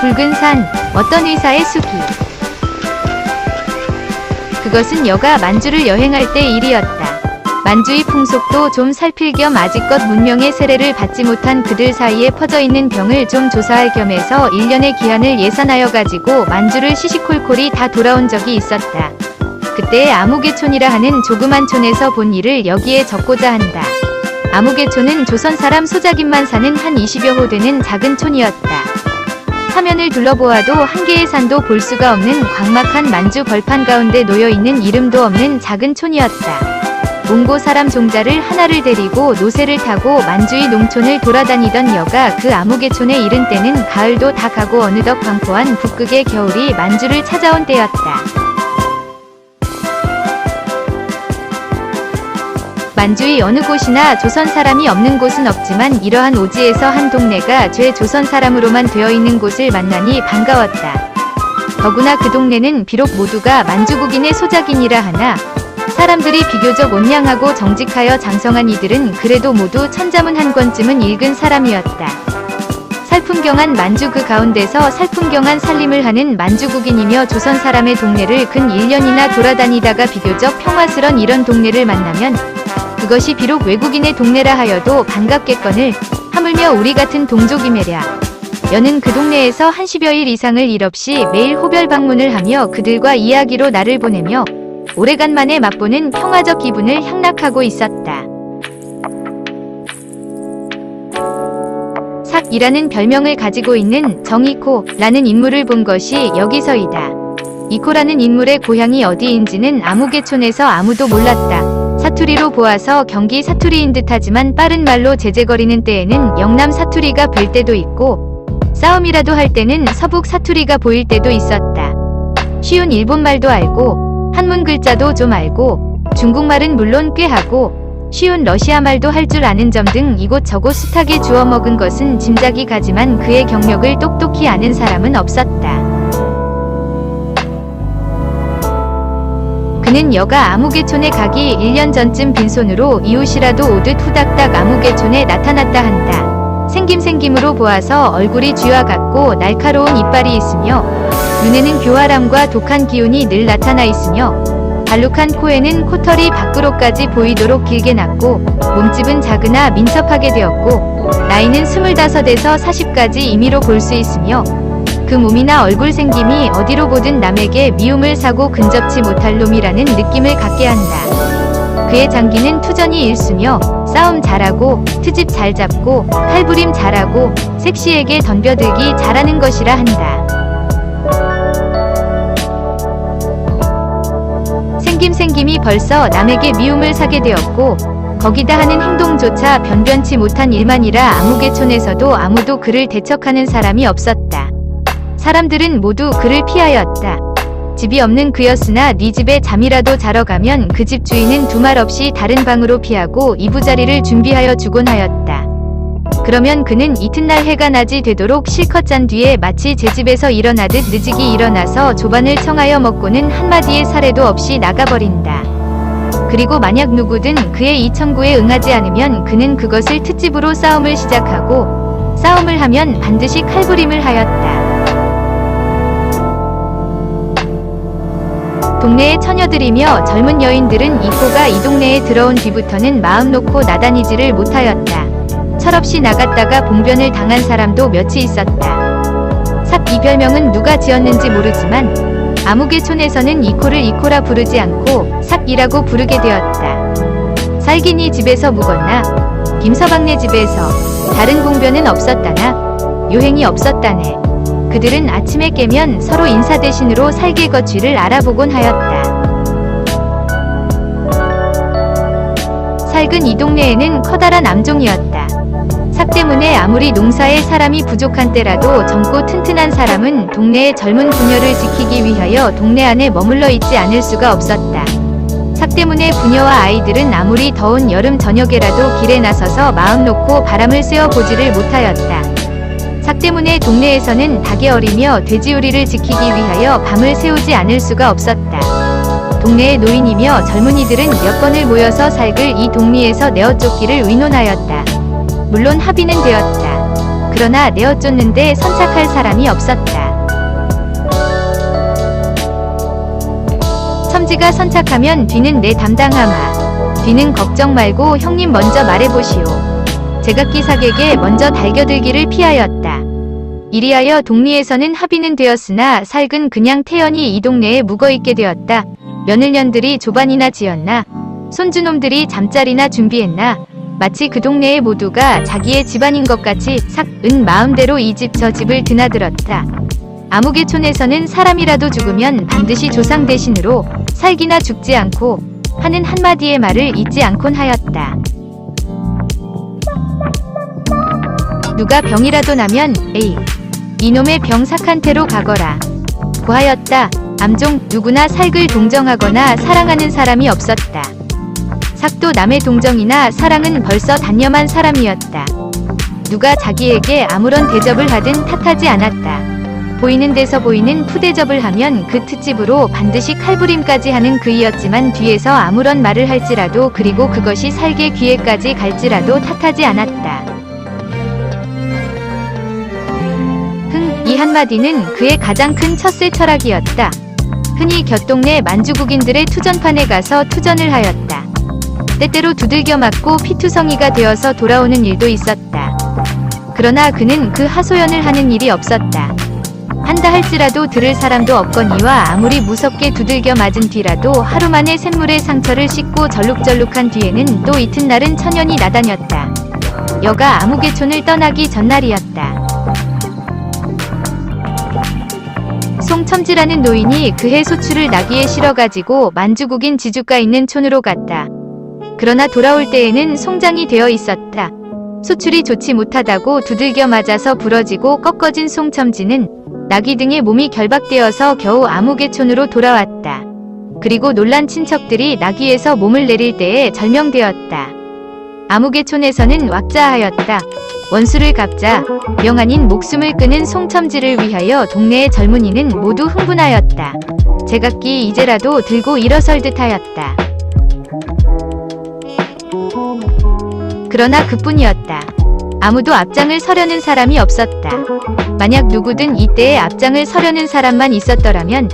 붉은 산, 어떤 의사의 수기. 그것은 여가 만주를 여행할 때 일이었다. 만주의 풍속도 좀 살필 겸 아직껏 문명의 세례를 받지 못한 그들 사이에 퍼져 있는 병을 좀 조사할 겸해서 1년의 기한을 예산하여 가지고 만주를 시시콜콜이 다 돌아온 적이 있었다. 그때 아무개촌이라 하는 조그만 촌에서 본 일을 여기에 적고자 한다. 아무개촌은 조선 사람 소작인만 사는 한 20여 호 되는 작은 촌이었다. 사면을 둘러보아도 한 개의 산도 볼 수가 없는 광막한 만주 벌판 가운데 놓여있는 이름도 없는 작은 촌이었다. 몽고 사람 종자를 하나를 데리고 노새를 타고 만주의 농촌을 돌아다니던 여가 그 아무개촌에 이른 때는 가을도 다 가고 어느덧 광포한 북극의 겨울이 만주를 찾아온 때였다. 만주의 어느 곳이나 조선 사람이 없는 곳은 없지만 이러한 오지에서 한 동네가 죄 조선 사람으로만 되어 있는 곳을 만나니 반가웠다. 더구나 그 동네는 비록 모두가 만주국인의 소작인이라 하나 사람들이 비교적 온양하고 정직하여 장성한 이들은 그래도 모두 천자문 한 권쯤은 읽은 사람이었다. 살풍경한 만주 그 가운데서 살풍경한 살림을 하는 만주국인이며 조선 사람의 동네를 근 1년이나 돌아다니다가 비교적 평화스런 이런 동네를 만나면 그것이 비록 외국인의 동네라 하여도 반갑겠거늘 하물며 우리 같은 동족이매랴. 여는 그 동네에서 한 십여일 이상을 일 없이 매일 호별 방문을 하며 그들과 이야기로 나를 보내며 오래간만에 맛보는 평화적 기분을 향락하고 있었다. 삭이라는 별명을 가지고 있는 정이코라는 인물을 본 것이 여기서이다. 이코라는 인물의 고향이 어디인지는 아무개촌에서 아무도 몰랐다. 사투리로 보아서 경기 사투리인 듯하지만 빠른 말로 제재거리는 때에는 영남 사투리가 뵐 때도 있고 싸움이라도 할 때는 서북 사투리가 보일 때도 있었다. 쉬운 일본말도 알고 한문 글자도 좀 알고 중국말은 물론 꽤 하고 쉬운 러시아말도 할 줄 아는 점 등 이곳저곳 숱하게 주워 먹은 것은 짐작이 가지만 그의 경력을 똑똑히 아는 사람은 없었다. 그는 여가 아무개촌에 가기 1년 전쯤 빈손으로 이웃이라도 오듯 후닥닥 아무개촌에 나타났다 한다. 생김생김으로 보아서 얼굴이 쥐와 같고 날카로운 이빨이 있으며 눈에는 교활함과 독한 기운이 늘 나타나 있으며 발룩한 코에는 코털이 밖으로까지 보이도록 길게 났고 몸집은 작으나 민첩하게 되었고 나이는 25에서 40까지 임의로 볼 수 있으며 그 몸이나 얼굴 생김이 어디로 보든 남에게 미움을 사고 근접치 못할 놈이라는 느낌을 갖게 한다. 그의 장기는 투전이 일수며 싸움 잘하고 트집 잘 잡고 팔부림 잘하고 섹시에게 덤벼들기 잘하는 것이라 한다. 생김생김이 벌써 남에게 미움을 사게 되었고 거기다 하는 행동조차 변변치 못한 일만이라 아무개촌에서도 아무도 그를 대척하는 사람이 없었다. 사람들은 모두 그를 피하였다. 집이 없는 그였으나 네 집에 잠이라도 자러 가면 그 집 주인은 두말 없이 다른 방으로 피하고 이부자리를 준비하여 주곤 하였다. 그러면 그는 이튿날 해가 낮이 되도록 실컷 잔 뒤에 마치 제 집에서 일어나듯 늦이기 일어나서 조반을 청하여 먹고는 한마디의 사례도 없이 나가버린다. 그리고 만약 누구든 그의 이 청구에 응하지 않으면 그는 그것을 특집으로 싸움을 시작하고 싸움을 하면 반드시 칼부림을 하였다. 동네의 처녀들이며 젊은 여인들은 이코가 이 동네에 들어온 뒤부터는 마음 놓고 나다니지를 못하였다. 철없이 나갔다가 봉변을 당한 사람도 몇이 있었다. 삽 이 별명은 누가 지었는지 모르지만 아무개촌에서는 이코를 이코라 부르지 않고 삽이라고 부르게 되었다. 살긴이 집에서 묵었나 김서방네 집에서 다른 봉변은 없었다나 요행이 없었다네. 그들은 아침에 깨면 서로 인사 대신으로 살게 거취를 알아보곤 하였다. 살근 이 동네에는 커다란 암종이었다. 삭 때문에 아무리 농사에 사람이 부족한 때라도 젊고 튼튼한 사람은 동네의 젊은 부녀를 지키기 위하여 동네 안에 머물러 있지 않을 수가 없었다. 삭 때문에 부녀와 아이들은 아무리 더운 여름 저녁에라도 길에 나서서 마음 놓고 바람을 쐬어 보지를 못하였다. 삭 때문에 동네에서는 닭의 어리며 돼지우리를 지키기 위하여 밤을 새우지 않을 수가 없었다. 동네의 노인이며 젊은이들은 몇 번을 모여서 살글 이 동리에서 내어 쫓기를 의논하였다. 물론 합의는 되었다. 그러나 내어 쫓는데 선착할 사람이 없었다. 첨지가 선착하면 뒤는 내 담당하마. 뒤는 걱정 말고 형님 먼저 말해보시오. 제각기 사객에 먼저 달겨들기를 피하였다. 이리하여 동리에서는 합의는 되었으나 살근 그냥 태연히 이 동네에 묵어있게 되었다. 며느년들이 조반이나 지었나? 손주놈들이 잠자리나 준비했나? 마치 그 동네의 모두가 자기의 집안인 것 같이 삭은 마음대로 이 집 저 집을 드나들었다. 아무개촌에서는 사람이라도 죽으면 반드시 조상 대신으로 살기나 죽지 않고 하는 한마디의 말을 잊지 않곤 하였다. 누가 병이라도 나면 에이 이놈의 병 삭한테로 가거라 고하였다. 암종 누구나 살글 동정하거나 사랑하는 사람이 없었다. 삭도 남의 동정이나 사랑은 벌써 단념한 사람이었다. 누가 자기에게 아무런 대접을 하든 탓하지 않았다. 보이는 데서 보이는 푸대접을 하면 그 특집으로 반드시 칼부림까지 하는 그이였지만 뒤에서 아무런 말을 할지라도 그리고 그것이 살게 귀에까지 갈지라도 탓하지 않았다. 한마디는 그의 가장 큰 첫세 철학이었다. 흔히 곁동네 만주국인들의 투전판에 가서 투전을 하였다. 때때로 두들겨 맞고 피투성이가 되어서 돌아오는 일도 있었다. 그러나 그는 그 하소연을 하는 일이 없었다. 한다 할지라도 들을 사람도 없거니와 아무리 무섭게 두들겨 맞은 뒤라도 하루 만에 샘물에 상처를 씻고 절룩절룩한 뒤에는 또 이튿날은 천연이 나다녔다. 여가 아무개촌을 떠나기 전날이었다. 송첨지라는 노인이 그해 소출을 나귀에 실어가지고 만주국인 지주가 있는 촌으로 갔다. 그러나 돌아올 때에는 송장이 되어 있었다. 소출이 좋지 못하다고 두들겨 맞아서 부러지고 꺾어진 송첨지는 나귀 등의 몸이 결박되어서 겨우 아무개촌으로 돌아왔다. 그리고 놀란 친척들이 나귀에서 몸을 내릴 때에 절명되었다. 아무개촌에서는 왁자하였다. 원수를 갚자 명아닌 목숨을 끊은 송첨지를 위하여 동네의 젊은이는 모두 흥분하였다. 제각기 이제라도 들고 일어설 듯하였다. 그러나 그뿐이었다. 아무도 앞장을 서려는 사람이 없었다. 만약 누구든 이때에 앞장을 서려는 사람만 있었더라면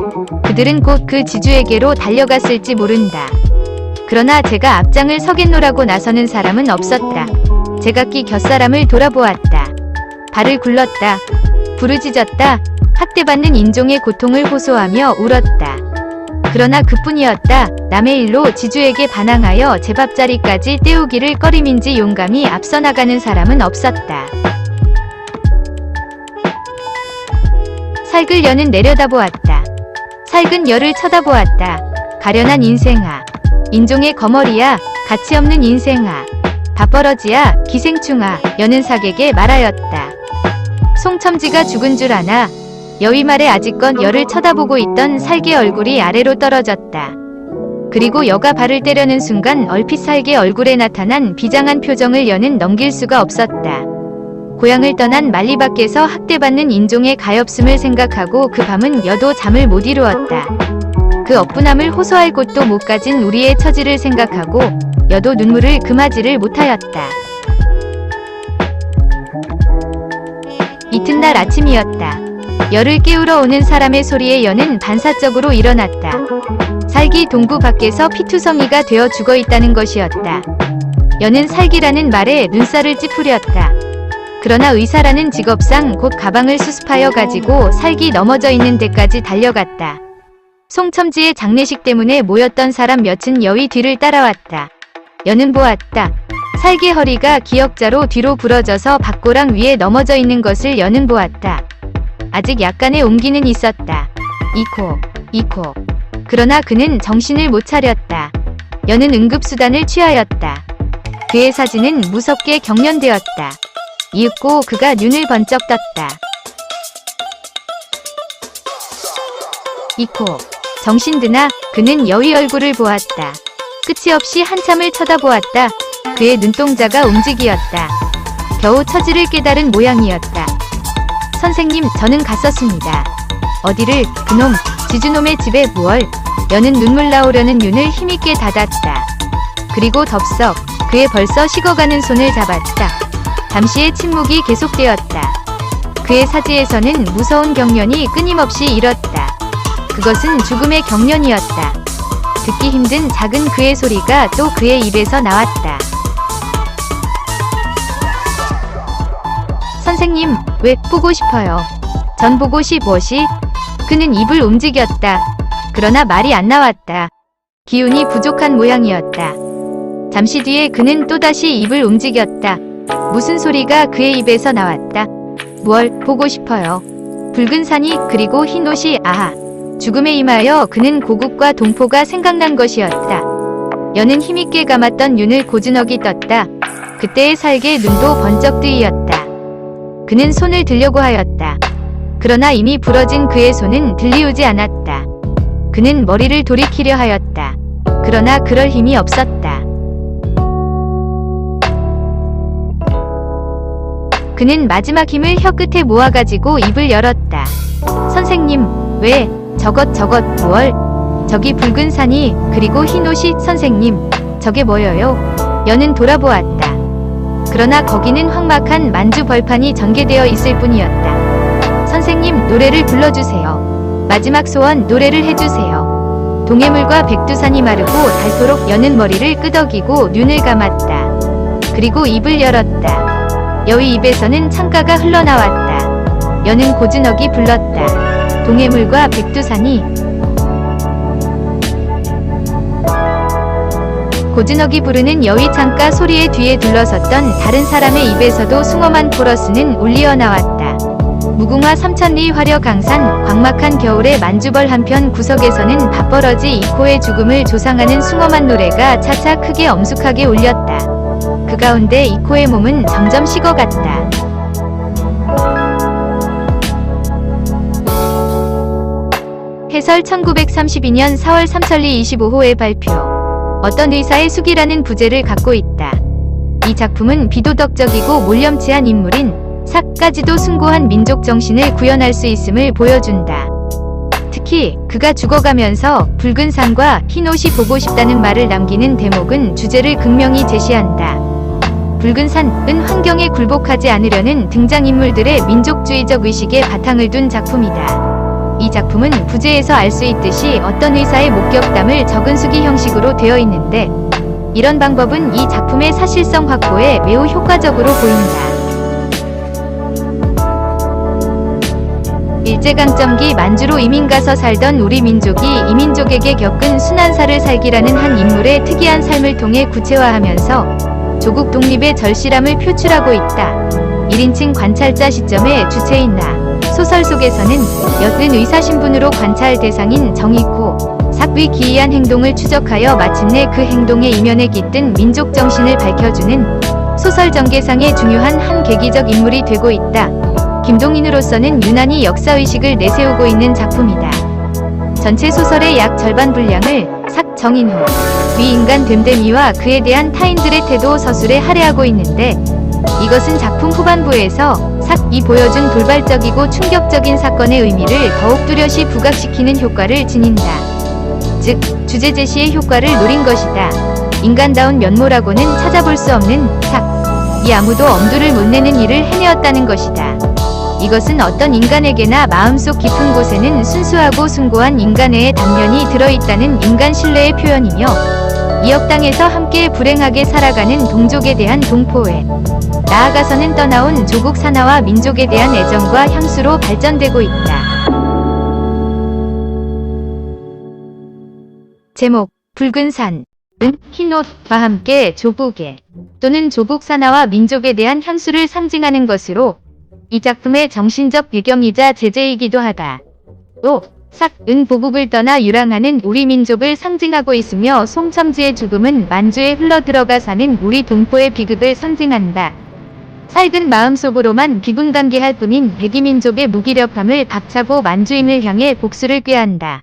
그들은 곧 그 지주에게로 달려갔을지 모른다. 그러나 제가 앞장을 서겠노라고 나서는 사람은 없었다. 제각기 곁사람을 돌아보았다. 발을 굴렀다. 부르짖었다. 학대받는 인종의 고통을 호소하며 울었다. 그러나 그뿐이었다. 남의 일로 지주에게 반항하여 제밥자리까지 때우기를 꺼림인지 용감히 앞서 나가는 사람은 없었다. 살글 여는 내려다보았다. 살근 여를 쳐다보았다. 가련한 인생아. 인종의 거머리야. 가치없는 인생아. 밥벌어지야. 기생충아. 여는 사객에 말하였다. 송첨지가 죽은 줄 아나. 여위 말에 아직껏 여를 쳐다보고 있던 살개 얼굴이 아래로 떨어졌다. 그리고 여가 발을 때려는 순간 얼핏 살개 얼굴에 나타난 비장한 표정을 여는 넘길 수가 없었다. 고향을 떠난 만리 밖에서 학대받는 인종의 가엾음을 생각하고 그 밤은 여도 잠을 못 이루었다. 그 억분함을 호소할 곳도 못 가진 우리의 처지를 생각하고 여도 눈물을 금하지를 못하였다. 이튿날 아침이었다. 열을 깨우러 오는 사람의 소리에 여는 반사적으로 일어났다. 살기 동부 밖에서 피투성이가 되어 죽어 있다는 것이었다. 여는 살기라는 말에 눈살을 찌푸렸다. 그러나 의사라는 직업상 곧 가방을 수습하여 가지고 살기 넘어져 있는 데까지 달려갔다. 송첨지의 장례식 때문에 모였던 사람 몇은 여의 뒤를 따라왔다. 여는 보았다. 살기 허리가 기역자로 뒤로 부러져서 박고랑 위에 넘어져 있는 것을 여는 보았다. 아직 약간의 옹기는 있었다. 이코, 이코. 그러나 그는 정신을 못 차렸다. 여는 응급수단을 취하였다. 그의 사진은 무섭게 경련되었다. 이윽고 그가 눈을 번쩍 떴다. 이코. 정신 드나 그는 여의 얼굴을 보았다. 끝이 없이 한참을 쳐다보았다. 그의 눈동자가 움직이었다. 겨우 처지를 깨달은 모양이었다. 선생님, 저는 갔었습니다. 어디를, 그놈, 지주놈의 집에 무얼, 여는 눈물 나오려는 눈을 힘있게 닫았다. 그리고 덥석, 그의 벌써 식어가는 손을 잡았다. 잠시의 침묵이 계속되었다. 그의 사지에서는 무서운 경련이 끊임없이 일었다. 그것은 죽음의 경련이었다. 듣기 힘든 작은 그의 소리가 또 그의 입에서 나왔다. 선생님, 왜 보고 싶어요? 전 보고 싶엇이? 그는 입을 움직였다. 그러나 말이 안 나왔다. 기운이 부족한 모양이었다. 잠시 뒤에 그는 또다시 입을 움직였다. 무슨 소리가 그의 입에서 나왔다. 뭘 보고 싶어요. 붉은 산이 그리고 흰 옷이 아하. 죽음에 임하여 그는 고국과 동포가 생각난 것이었다. 여는 힘있게 감았던 눈을 고즈넉이 떴다. 그때의 살게 눈도 번쩍 뜨이었다. 그는 손을 들려고 하였다. 그러나 이미 부러진 그의 손은 들리우지 않았다. 그는 머리를 돌이키려 하였다. 그러나 그럴 힘이 없었다. 그는 마지막 힘을 혀끝에 모아가지고 입을 열었다. 선생님, 왜, 저것 저것 뭘? 저기 붉은 산이, 그리고 흰 옷이, 선생님, 저게 뭐여요? 여는 돌아보았다. 그러나 거기는 황막한 만주 벌판이 전개되어 있을 뿐이었다. 선생님, 노래를 불러주세요. 마지막 소원 노래를 해주세요. 동해물과 백두산이 마르고 닳도록 여는 머리를 끄덕이고 눈을 감았다. 그리고 입을 열었다. 여의 입에서는 창가가 흘러나왔다. 여는 고즈넉이 불렀다. 동해물과 백두산이 고즈넉이 부르는 여의 창가 소리의 뒤에 둘러섰던 다른 사람의 입에서도 숭엄한 코러스는 울리어 나왔다. 무궁화 삼천리 화려 강산 광막한 겨울의 만주벌 한편 구석에서는 밥벌어지 이코의 죽음을 조상하는 숭엄한 노래가 차차 크게 엄숙하게 울렸다. 그 가운데 이코의 몸은 점점 식어갔다. 해설 1932년 4월 삼천리 25호의 발표. 어떤 의사의 숙이라는 부제를 갖고 있다. 이 작품은 비도덕적이고 몰염치한 인물인 삭까지도 숭고한 민족 정신을 구현할 수 있음을 보여준다. 특히 그가 죽어가면서 붉은 산과 흰 옷이 보고 싶다는 말을 남기는 대목은 주제를 극명히 제시한다. 붉은 산은 환경에 굴복하지 않으려는 등장인물들의 민족주의적 의식에 바탕을 둔 작품이다. 이 작품은 부제에서 알 수 있듯이 어떤 의사의 목격담을 적은 수기 형식으로 되어 있는데 이런 방법은 이 작품의 사실성 확보에 매우 효과적으로 보인다. 일제강점기 만주로 이민 가서 살던 우리 민족이 이민족에게 겪은 순환사를 살기라는 한 인물의 특이한 삶을 통해 구체화하면서 조국 독립의 절실함을 표출하고 있다. 1인칭 관찰자 시점의 주체인 나. 소설 속에서는 옅은 의사 신분으로 관찰 대상인 정의코, 삭의 기이한 행동을 추적하여 마침내 그 행동의 이면에 깃든 민족 정신을 밝혀주는 소설 전개상의 중요한 한 계기적 인물이 되고 있다. 김동인으로서는 유난히 역사의식을 내세우고 있는 작품이다. 전체 소설의 약 절반 분량을 삭 정인호, 위인간 됨됨이와 그에 대한 타인들의 태도 서술에 할애하고 있는데 이것은 작품 후반부에서 삭 이 보여준 돌발적이고 충격적인 사건의 의미를 더욱 뚜렷이 부각시키는 효과를 지닌다. 즉, 주제 제시의 효과를 노린 것이다. 인간다운 면모라고는 찾아볼 수 없는 삭. 이 아무도 엄두를 못 내는 일을 해내었다는 것이다. 이것은 어떤 인간에게나 마음속 깊은 곳에는 순수하고 숭고한 인간의 단면이 들어있다는 인간 신뢰의 표현이며 이역 땅에서 함께 불행하게 살아가는 동족에 대한 동포애 나아가서는 떠나온 조국 산하와 민족에 대한 애정과 향수로 발전되고 있다. 제목 붉은 산 은 흰 옷과 함께 조국에 또는 조국 산하와 민족에 대한 향수를 상징하는 것으로 이 작품의 정신적 배경이자 제재이기도 하다. 또 삭은 보국을 떠나 유랑하는 우리 민족을 상징하고 있으며 송첨지의 죽음은 만주에 흘러들어가 사는 우리 동포의 비극을 상징한다. 살근 마음속으로만 기분감개할 뿐인 백이민족의 무기력함을 박차고 만주인을 향해 복수를 꾀한다.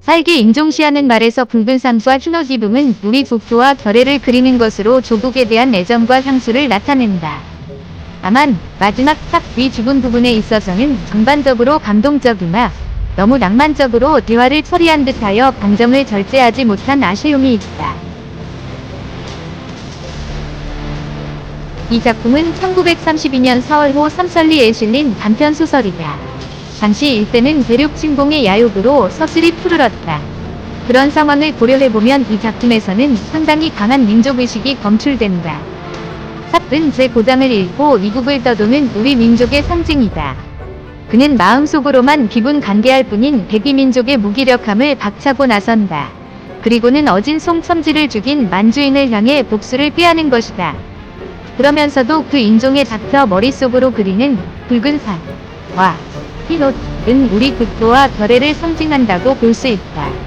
살기 인종시하는 말에서 붉은 산과 흰옷 입음은 우리 국토와 결애를 그리는 것으로 조국에 대한 애정과 향수를 나타낸다. 다만 마지막 삭위 죽은 부분에 있어서는 전반적으로 감동적이나 너무 낭만적으로 대화를 처리한 듯하여 감정을 절제하지 못한 아쉬움이 있다. 이 작품은 1932년 4월호 삼설리에 실린 단편 소설이다. 당시 일대는 대륙 침공의 야욕으로 서슬이 푸르렀다. 그런 상황을 고려해보면 이 작품에서는 상당히 강한 민족의식이 검출된다. 삽은 제 고장을 잃고 이국을 떠도는 우리 민족의 상징이다. 그는 마음속으로만 기분 간계할 뿐인 백이민족의 무기력함을 박차고 나선다. 그리고는 어진 송첨지를 죽인 만주인을 향해 복수를 꾀하는 것이다. 그러면서도 그 인종의 닥터 머릿속으로 그리는 붉은 산, 와, 흰 옷은 우리 국도와 결애를 상징한다고 볼 수 있다.